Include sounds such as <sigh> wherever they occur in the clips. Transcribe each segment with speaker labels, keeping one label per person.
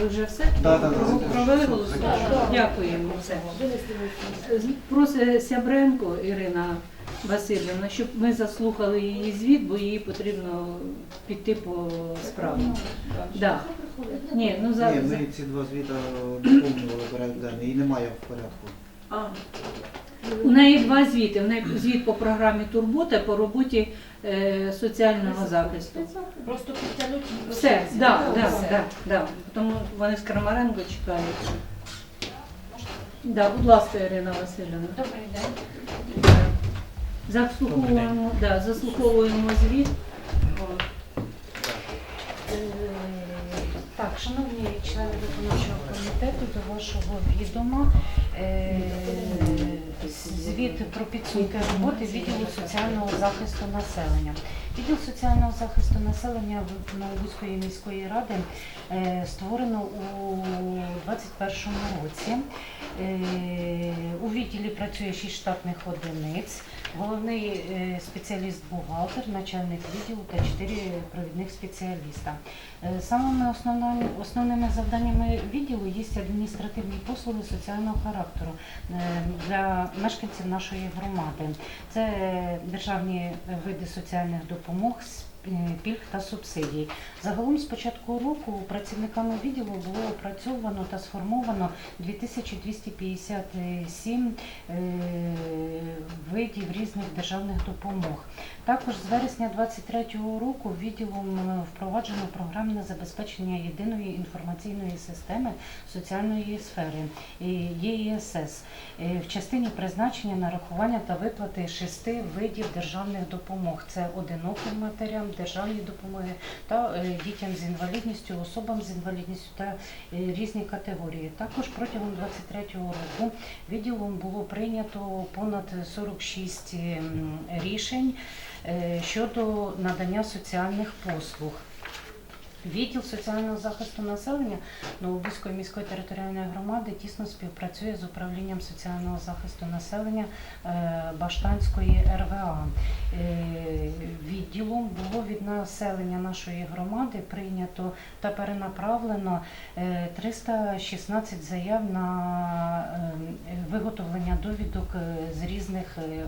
Speaker 1: Ви вже все?
Speaker 2: Да, да, да,
Speaker 1: Провели голосування? Дякуємо. Все. Просить Сябренко Ірина Васильівна, щоб ми заслухали її звіт, бо їй потрібно піти по справі. Да. Ні, ну
Speaker 2: Ні, ми ці два звіта доповнювали порядок денний, її немає в порядку.
Speaker 1: У неї два звіти. У неї звіт по програмі Турбота по роботі е, соціального захисту.
Speaker 3: Просто підтягнути.
Speaker 1: Все, да, да, да, да. Тому вони з Крамаренко чекають. Да, будь ласка, Ірина Васильівна.
Speaker 3: Добрий день.
Speaker 1: Заслуховуємо, да, заслуховуємо звіт.
Speaker 3: Е, Так, шановні члени виконавчого комітету, до вашого відома е, звіт про підсумки роботи відділу соціального захисту населення. Відділ соціального захисту населення Новобузької міської ради е, створено у 2021 році. Е, У відділі працює 6 штатних одиниць, головний е, спеціаліст-бухгалтер, начальник відділу та чотири провідних спеціаліста. Е, Самими основними, основними завданнями відділу є адміністративні послуги соціального характеру е, для мешканців нашої громади. Це державні види соціальних допомог, пільг та субсидій. Загалом з початку року працівниками відділу було опрацьовано та сформовано 2257 е, видів різних державних допомог. Також з вересня 2023 року відділом е, впроваджено програмне забезпечення єдиної інформаційної системи соціальної сфери е, ЄІСС е, в частині призначення, нарахування та виплати шести видів державних допомог. Це одиноким матерям, державні допомоги та е, дітям з інвалідністю, особам з інвалідністю та е, різні категорії. Також протягом 2023 року відділом було прийнято понад 46 рішень е, щодо надання соціальних послуг. Відділ соціального захисту населення Новобузької міської територіальної громади тісно співпрацює з управлінням соціального захисту населення е, Баштанської РВА. Е, Відділом було від населення нашої громади прийнято та перенаправлено е, 316 заяв на е, виготовлення довідок е, з різних е,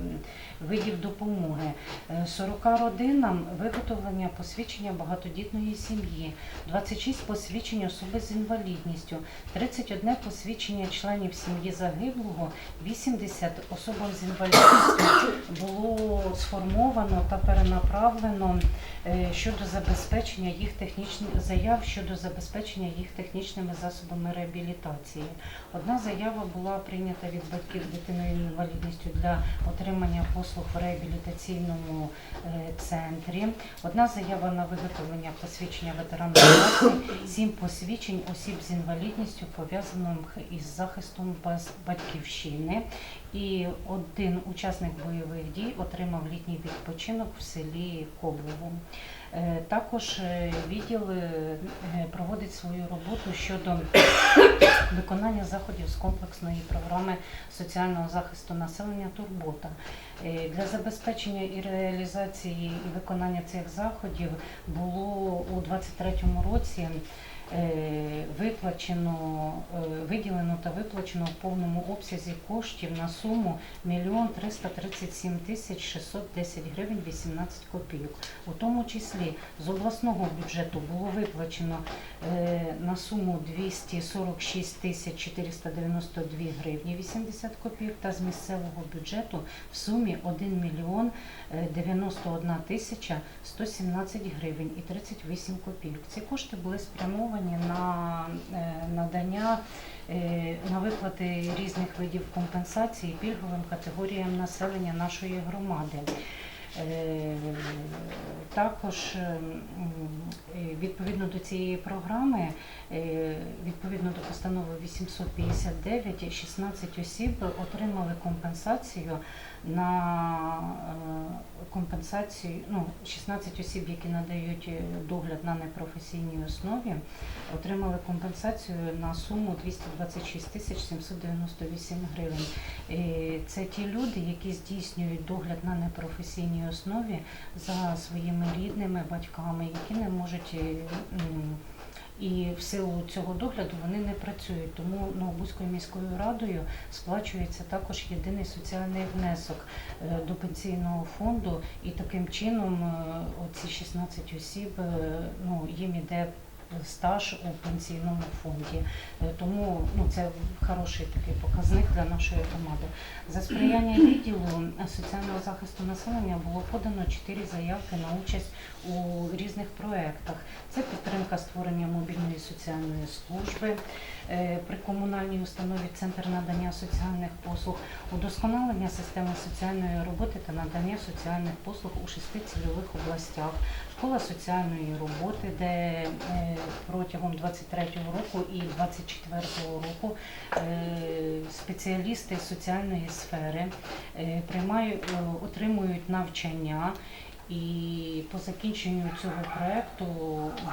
Speaker 3: видів допомоги. Е, 40 родинам виготовлення посвідчення багатодітної сім'ї, 26 посвідчень особи з інвалідністю, 31 посвідчення членів сім'ї загиблого, 80 особам з інвалідністю було сформовано та перенаправлено е, щодо забезпечення їх технічних заяв щодо забезпечення їх технічними засобами реабілітації. Одна заява була прийнята від батьків дитиною інвалідністю для отримання послуг в реабілітаційному е, центрі. Одна заява на виготовлення посвідчення ветерана праці, сім посвідчень осіб з інвалідністю пов'язаних із захистом батьківщини. І один учасник бойових дій отримав літній відпочинок в селі Коблево. Е, Також е, відділ е, проводить свою роботу щодо виконання заходів з комплексної програми соціального захисту населення Турбота. Для забезпечення і реалізації і виконання цих заходів було у 2023 році виплачено, е, виділено та виплачено в повному обсязі коштів на суму 1 337 тисяч 610 гривень 18 копійок. У тому числі з обласного бюджету було виплачено е, на суму 246 тисяч 492 гривні 80 копійок та з місцевого бюджету в сумі 1 мільйон е, 91 тисяча 117 гривень і 38 копійок. Ці кошти були спрямовані на е, надання е, на виплати різних видів компенсації пільговим категоріям населення нашої громади. Е, Також е, м, е, відповідно до цієї програми, відповідно до постанови 859, 16 осіб отримали компенсацію на е, компенсацію, ну, 16 осіб, які надають е, догляд на непрофесійній основі, отримали компенсацію на суму 226 тисяч 798 гривень. Е, Це ті люди, які здійснюють догляд на непрофесійній основі за своїми рідними батьками, які не можуть е, І в силу цього догляду вони не працюють. Тому Новобузькою міською радою сплачується також єдиний соціальний внесок е, до пенсійного фонду, і таким чином е, оці 16 осіб е, ну, їм іде стаж у пенсійному фонді. Е, Тому ну, це хороший такий показник для нашої громади. За сприяння <clears throat> відділу соціального захисту населення було подано чотири заявки на участь у різних проєктах. Це підтримка створення мобільної соціальної служби е, при комунальній установі Центр надання соціальних послуг, удосконалення системи соціальної роботи та надання соціальних послуг у шести цільових областях. Школа соціальної роботи, де е, протягом 23-го року і 24-го року е, спеціалісти соціальної сфери е, приймають, отримують навчання. І по закінченню цього проекту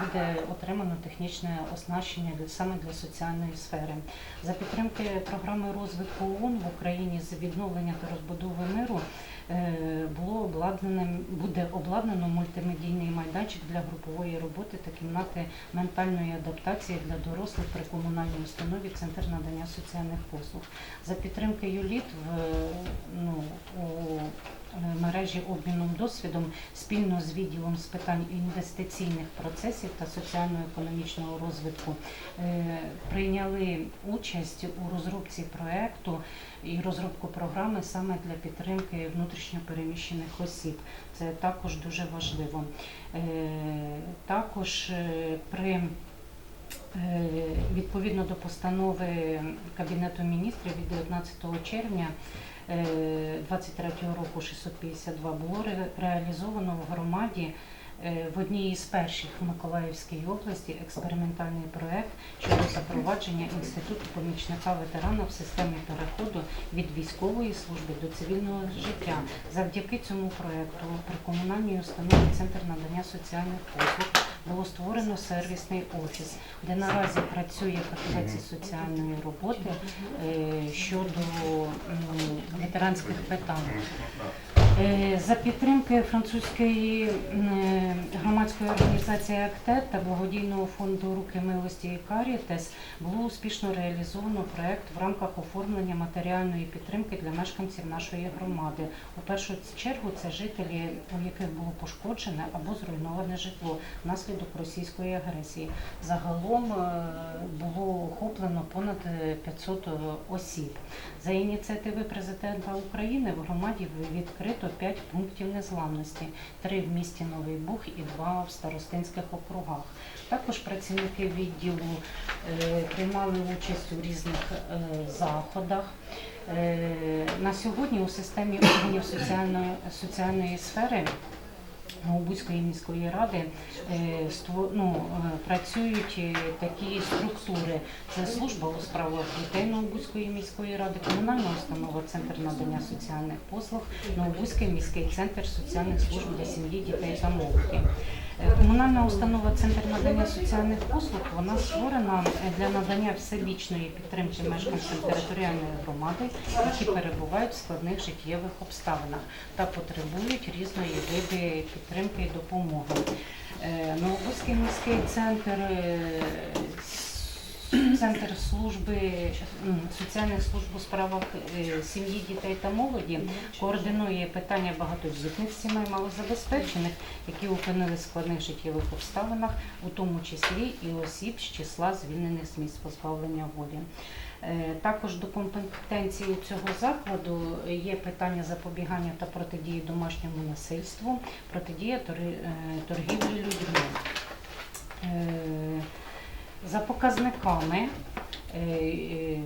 Speaker 3: буде отримано технічне оснащення саме для соціальної сфери. За підтримки програми розвитку ООН в Україні з відновлення та розбудови миру було обладнане, буде обладнано мультимедійний майданчик для групової роботи та кімнати ментальної адаптації для дорослих при комунальній установі Центр надання соціальних послуг. За підтримки ЮЛІТ в ну, е, мережі обміном досвідом спільно з відділом з питань інвестиційних процесів та соціально-економічного розвитку е, прийняли участь у розробці проекту і розробку програми саме для підтримки внутрішньопереміщених осіб. Це також дуже важливо. Е, Також е, при відповідно до постанови Кабінету міністрів від 19 червня 2023 року 652 було ре- реалізовано в громаді. е, в одній із перших в Миколаївській області експериментальний проект щодо запровадження інституту помічника ветерана в системі переходу від військової служби до цивільного життя. Завдяки цьому проекту при комунальній установі Центр надання соціальних послуг було створено сервісний офіс, де наразі працює фахівець соціальної роботи е, щодо ветеранських питань. Е, За підтримки французької е, громадської організації АКТЕ та благодійного фонду Руки милості і Карітес було успішно реалізовано проект в рамках оформлення матеріальної підтримки для мешканців нашої громади. У першу чергу це жителі, у яких було пошкоджене або зруйноване житло внаслідок російської агресії. Загалом е, було охоплено понад е, 500 осіб. За ініціативи президента України в громаді відкрито 5 пунктів незламності, 3 в місті Новий Буг і 2 в старостинських округах. Також працівники відділу е, приймали участь у різних е, заходах. Е, На сьогодні у системі органів соціальної, соціальної сфери Новобузької міської ради е, ну, е, працюють е, такі структури. Це служба у справах дітей Новобузької міської ради, комунальна установа Центр надання соціальних послуг, Новобузький міський центр соціальних служб для сім'ї, дітей та молоді. Е, Комунальна установа Центр надання соціальних послуг вона створена е, для надання всебічної підтримки мешканцям територіальної громади, які перебувають в складних життєвих обставинах та потребують різної види підтримки і допомоги. Е, Новобузький міський центр <clears throat> Центр служби соціальних служб у справах е, сім'ї, дітей та молоді координує питання багатодітних сімей малозабезпечених, які опинились в складних життєвих обставинах, у тому числі і осіб з числа звільнених з місць позбавлення волі. Е, Також до компетенції цього закладу є питання запобігання та протидії домашньому насильству, протидія е, торгівлі людьми. За показниками е, е,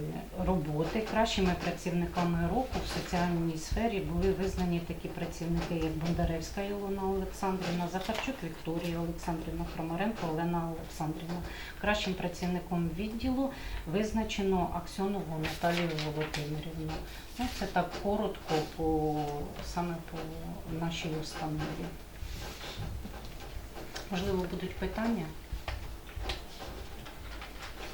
Speaker 3: роботи кращими працівниками року в соціальній сфері були визнані такі працівники, як Бондаревська Ілона Олександрівна, Захарчук Вікторія Олександрівна, Хромаренко Олена Олександрівна. Кращим працівником відділу визначено Аксьонову Наталію Володимирівну. Ну, це так коротко по саме по нашій установі. Можливо, будуть питання?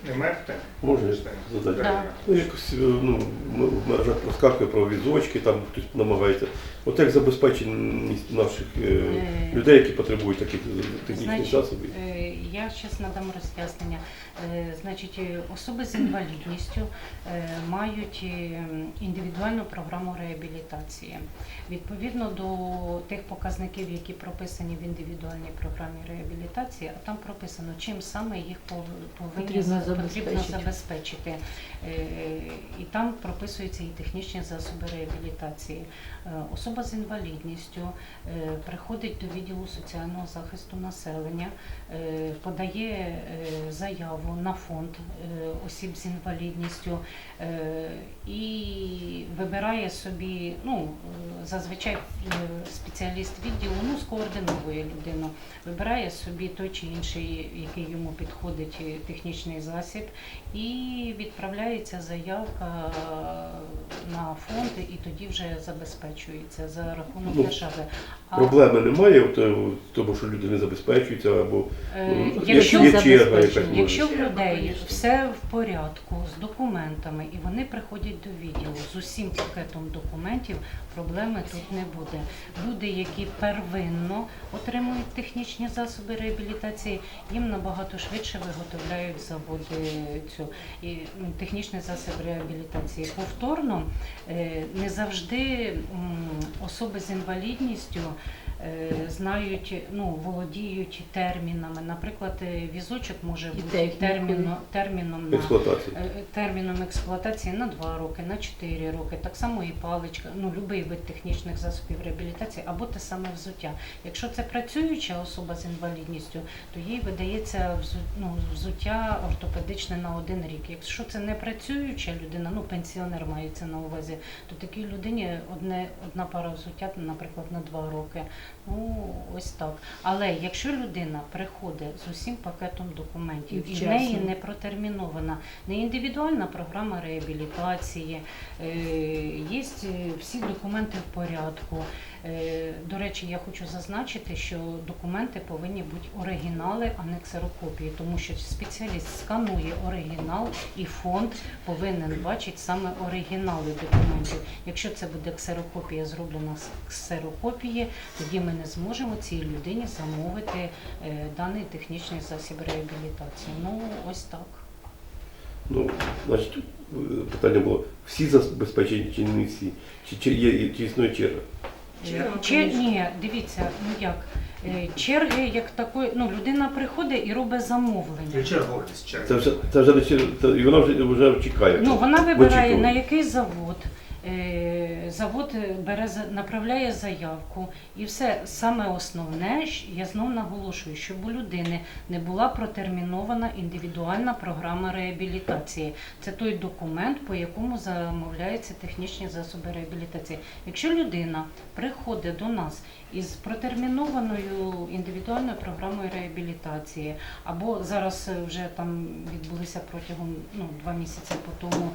Speaker 4: Питань?
Speaker 5: Може,
Speaker 4: Питань?
Speaker 5: задати.
Speaker 4: Дар'я.
Speaker 5: Ну, якось е, ну, в мережах проскакує про візочки, там хтось намагається. От як забезпеченість наших е,
Speaker 3: Е,
Speaker 5: людей, які потребують таких технічних
Speaker 3: Значить,
Speaker 5: засобів.
Speaker 3: е, Я зараз надам роз'яснення. Е, Значить, е, особи з інвалідністю е, мають е, індивідуальну програму реабілітації. Відповідно до тих показників, які прописані в індивідуальній програмі реабілітації, а там прописано, чим саме їх пов- повинні
Speaker 1: Потрібно.
Speaker 3: Потрібно забезпечити. Е, І там прописуються і технічні засоби реабілітації. Е, Особа з інвалідністю е, приходить до відділу соціального захисту населення, подає заяву на фонд осіб з інвалідністю і вибирає собі, ну зазвичай спеціаліст відділу, ну скоординовує людину, вибирає собі той чи інший, який йому підходить технічний засіб, і відправляється заявка на фонд, і тоді вже забезпечується за рахунок
Speaker 5: Ну,
Speaker 3: держави. А,
Speaker 5: Проблеми немає тому, що люди не забезпечуються або
Speaker 3: е,
Speaker 5: ну,
Speaker 3: якщо
Speaker 5: є черга якась
Speaker 3: Якщо в людей все в порядку з документами і вони приходять до відділу з усім пакетом документів, проблеми тут не буде. Люди, які первинно отримують технічні засоби реабілітації, їм набагато швидше виготовляють заводи цю і м, технічний засіб реабілітації. Повторно е, не завжди особи з інвалідністю е, знають, ну володіють термінами. Наприклад, е, візочок може
Speaker 1: І
Speaker 3: бути терміном, терміном на е, терміном експлуатації на 2 роки, на 4 роки. Так само і паличка, ну будь-який вид технічних засобів реабілітації або те саме взуття. Якщо це працююча особа з інвалідністю, то їй видається взу- ну, взуття ортопедичне на один рік. Якщо це не працююча людина, ну пенсіонер мається на увазі, то такій людині одне одна пара взуття, наприклад, на 2 роки. Ну ось так. Але якщо людина приходить з усім пакетом документів
Speaker 1: І
Speaker 3: і в неї не протермінована не індивідуальна програма реабілітації, е, є всі документи в порядку. Е, До речі, я хочу зазначити, що документи повинні бути оригінали, а не ксерокопії, тому що спеціаліст сканує оригінал і фонд повинен бачити саме оригінали документів. Якщо це буде ксерокопія зроблена з ксерокопії, тоді ми не зможемо цій людині замовити е, даний технічний засіб реабілітації. Ну ось так.
Speaker 5: Ну, значить, е, питання було, всі забезпечені чи не всі? Чи, чи, є, чи існує черга?
Speaker 3: Чи ні, дивіться, ну як е, черги, як такої, ну людина приходить і робить замовлення.
Speaker 5: Це вже, це вже це, і вона вже, вже чекає.
Speaker 3: Ну вона вибирає на який завод. Е, Завод е, бере направляє заявку, і все саме основне, я знов наголошую, щоб у людини не була протермінована індивідуальна програма реабілітації. Це той документ, по якому замовляються технічні засоби реабілітації. Якщо людина приходить до нас із протермінованою індивідуальною програмою реабілітації, або зараз е, вже там відбулися протягом ну, два місяці по тому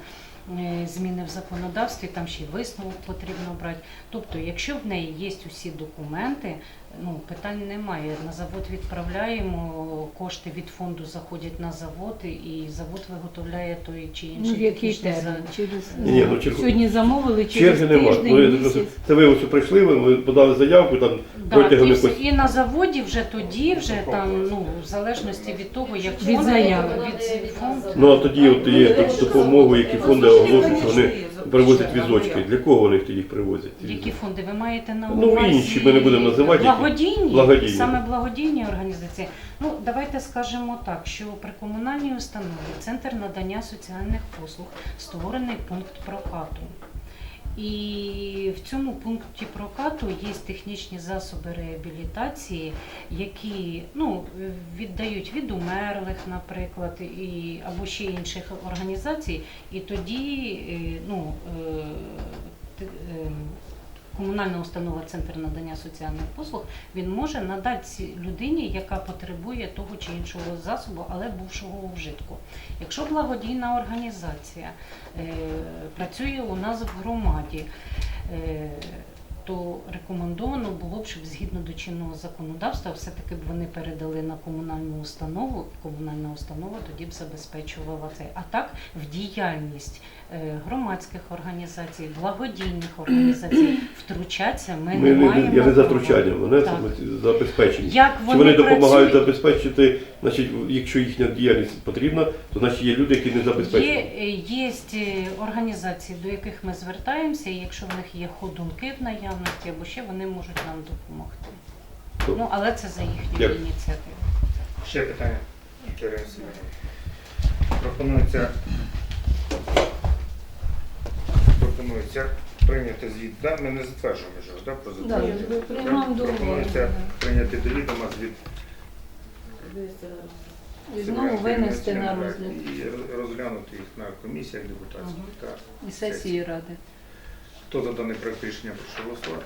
Speaker 3: е, зміни в законодавстві, там ще й висновок потрібно брати. Тобто, якщо в неї є усі документи, ну питань немає. На завод відправляємо, кошти від фонду заходять на завод, і завод виготовляє той чи
Speaker 1: Ну,
Speaker 3: інший
Speaker 1: в який
Speaker 3: технічний за-
Speaker 1: Через
Speaker 5: Ні, ні, ну, чергу-
Speaker 1: сьогодні замовили через
Speaker 5: Черги нема.
Speaker 1: тиждень,
Speaker 5: Ну, я
Speaker 1: місяць.
Speaker 5: це ви ось прийшли, ви, ви подали заявку, там
Speaker 3: Да,
Speaker 5: протягом
Speaker 3: і,
Speaker 5: якось.
Speaker 3: і на заводі вже тоді, вже там, ну, в залежності від того, як
Speaker 1: Від
Speaker 3: фонд-
Speaker 1: заяви.
Speaker 3: від фонду.
Speaker 5: Ну а тоді от є так, допомогу, які фонди оголошують, що вони привозять візочки. Для кого вони тоді їх привозять?
Speaker 3: Які
Speaker 5: візочки?
Speaker 3: фонди ви маєте на
Speaker 5: Ну,
Speaker 3: увазі?
Speaker 5: інші ми не будемо називати, які.
Speaker 3: Благодійні,
Speaker 5: Благодійні.
Speaker 3: саме благодійні організації. Ну, давайте скажемо так, що при комунальній установі Центр надання соціальних послуг створений пункт прокату. І в цьому пункті прокату є технічні засоби реабілітації, які ну, віддають від умерлих, наприклад, і, або ще інших організацій. І тоді е, ну, е, е, комунальна установа Центр надання соціальних послуг він може надати людині, яка потребує того чи іншого засобу, але бувшого вжитку. Якщо благодійна організація е, працює у нас в громаді, е, то рекомендовано було б, щоб згідно до чинного законодавства, все-таки б вони передали на комунальну установу, комунальна установа тоді б забезпечувала це. А так в діяльність е, громадських організацій, благодійних організацій <clears throat> втручатися ми,
Speaker 5: Ми
Speaker 3: не маємо.
Speaker 5: я не за втручання, саме забезпечення.
Speaker 3: Як
Speaker 5: Чи
Speaker 3: вони,
Speaker 5: вони допомагають
Speaker 3: працюють?
Speaker 5: забезпечити, значить, якщо їхня діяльність потрібна, то значить є люди, які не
Speaker 3: Є,
Speaker 5: забезпечують.
Speaker 3: е, є е, організації, до яких ми звертаємося, і якщо в них є ходунки в наявності або ще вони можуть нам допомогти. Ну, але це за їхньою
Speaker 5: Дякую.
Speaker 3: ініціативою.
Speaker 4: Ще питання. Вікторія Васильівна. Пропонується, пропонується прийняти звіт. Да? Ми не затверджуємо його, да, про
Speaker 1: Да,
Speaker 4: затвердження.
Speaker 1: ми приймаємо до уваги.
Speaker 4: Пропонується прийняти до відома звіт.
Speaker 1: І знову винести на розгляд
Speaker 4: І розглянути їх на комісіях депутатських та
Speaker 1: і сесії ради.
Speaker 4: Хто за даний проект рішення прошу голосувати?